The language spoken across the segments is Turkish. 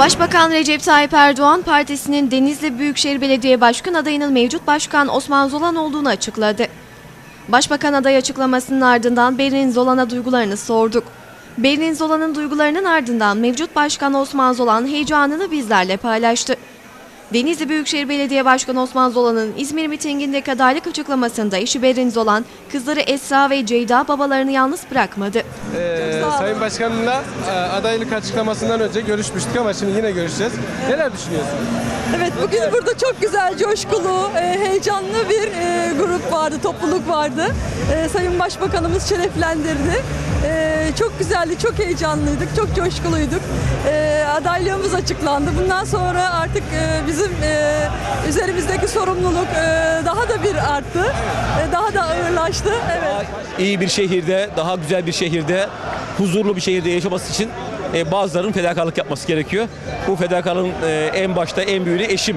Başbakan Recep Tayyip Erdoğan partisinin Denizli Büyükşehir Belediye Başkan adayının mevcut başkan Osman Zolan olduğunu açıkladı. Başbakan aday açıklamasının ardından Berin Zolan'a duygularını sorduk. Berin Zolan'ın duygularının ardından mevcut başkan Osman Zolan heyecanını bizlerle paylaştı. Denizli Büyükşehir Belediye Başkanı Osman Zolan'ın İzmir mitingindeki adaylık açıklamasında eşi Berin Zolan, kızları Esra ve Ceyda babalarını yalnız bırakmadı. Ee, Sayın Başkanımla e, adaylık açıklamasından önce görüşmüştük ama şimdi yine görüşeceğiz. Neler düşünüyorsun? Evet bugün burada çok güzel, coşkulu, e, heyecanlı bir grup vardı, topluluk vardı. E, Sayın Başbakanımız şereflendirdi. E, Çok güzeldi, çok heyecanlıydık, çok coşkuluyduk. E, Adaylığımız açıklandı. Bundan sonra artık e, bizim e, üzerimizdeki sorumluluk e, daha da bir arttı. E, Daha da ağırlaştı. Evet. iyi bir şehirde, daha güzel bir şehirde, huzurlu bir şehirde yaşaması için e, bazılarının fedakarlık yapması gerekiyor. Bu fedakarlığın e, en başta en büyüğünü eşim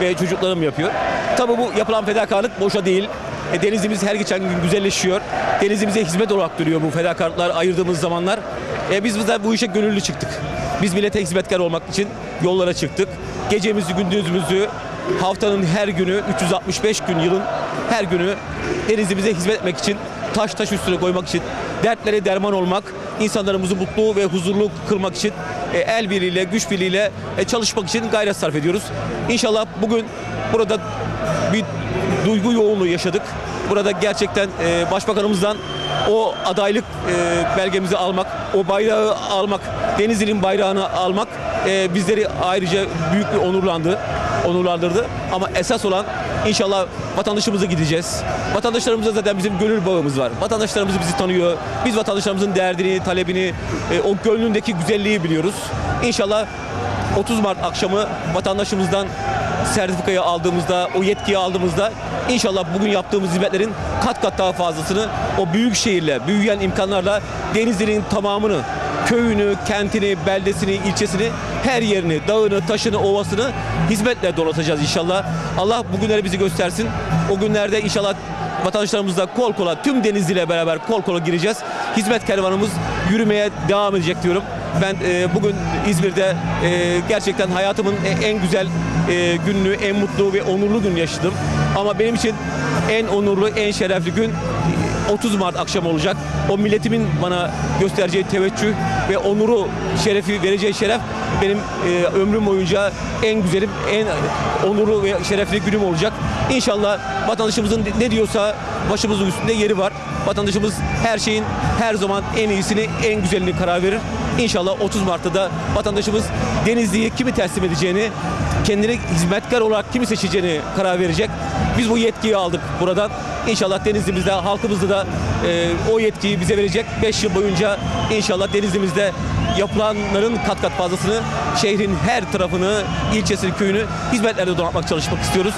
ve çocuklarım yapıyor. Tabii bu yapılan fedakarlık boşa değil. E, denizimiz her geçen gün güzelleşiyor. Denizimize hizmet olarak duruyor bu fedakarlıklar ayırdığımız zamanlar. E, biz de bu işe gönüllü çıktık. Biz millete hizmetkar olmak için yollara çıktık. Gecemizi, gündüzümüzü, haftanın her günü, 365 gün yılın her günü denizimize hizmet etmek için, taş taş üstüne koymak için, dertlere derman olmak, insanlarımızı mutlu ve huzurlu kılmak için e, el birliğiyle, güç birliğiyle e, çalışmak için gayret sarf ediyoruz. İnşallah bugün burada bir duygu yoğunluğu yaşadık. Burada gerçekten e, başbakanımızdan o adaylık e, belgemizi almak, o bayrağı almak, Denizli'nin bayrağını almak e, bizleri ayrıca büyük bir onurlandı, onurlandırdı. Ama esas olan inşallah vatandaşımıza gideceğiz. Vatandaşlarımıza zaten bizim gönül bağımız var. Vatandaşlarımız bizi tanıyor. Biz vatandaşlarımızın derdini, talebini, e, o gönlündeki güzelliği biliyoruz. İnşallah 30 Mart akşamı vatandaşımızdan sertifikayı aldığımızda, o yetkiyi aldığımızda inşallah bugün yaptığımız hizmetlerin kat kat daha fazlasını o büyük şehirle, büyüyen imkanlarla Denizli'nin tamamını, köyünü, kentini, beldesini, ilçesini, her yerini, dağını, taşını, ovasını hizmetle donatacağız inşallah. Allah bugünleri bizi göstersin. O günlerde inşallah vatandaşlarımızla kol kola, tüm Denizli ile beraber kol kola gireceğiz. Hizmet kervanımız yürümeye devam edecek diyorum. Ben e, bugün İzmir'de e, gerçekten hayatımın e- en güzel e, gününü, en mutlu ve onurlu gün yaşadım. Ama benim için en onurlu, en şerefli gün 30 Mart akşamı olacak. O milletimin bana göstereceği teveccüh ve onuru, şerefi vereceği şeref benim e, ömrüm boyunca en güzelim, en onurlu ve şerefli günüm olacak. İnşallah vatandaşımızın ne diyorsa başımızın üstünde yeri var. Vatandaşımız her şeyin her zaman en iyisini, en güzelini karar verir. İnşallah 30 Mart'ta da vatandaşımız Denizli'yi kimi teslim edeceğini, kendine hizmetkar olarak kimi seçeceğini karar verecek. Biz bu yetkiyi aldık buradan. İnşallah Denizli'mizde, halkımızda da e, o yetkiyi bize verecek. 5 yıl boyunca inşallah Denizli'mizde yapılanların kat kat fazlasını, şehrin her tarafını, ilçesini, köyünü hizmetlerle donatmak çalışmak istiyoruz.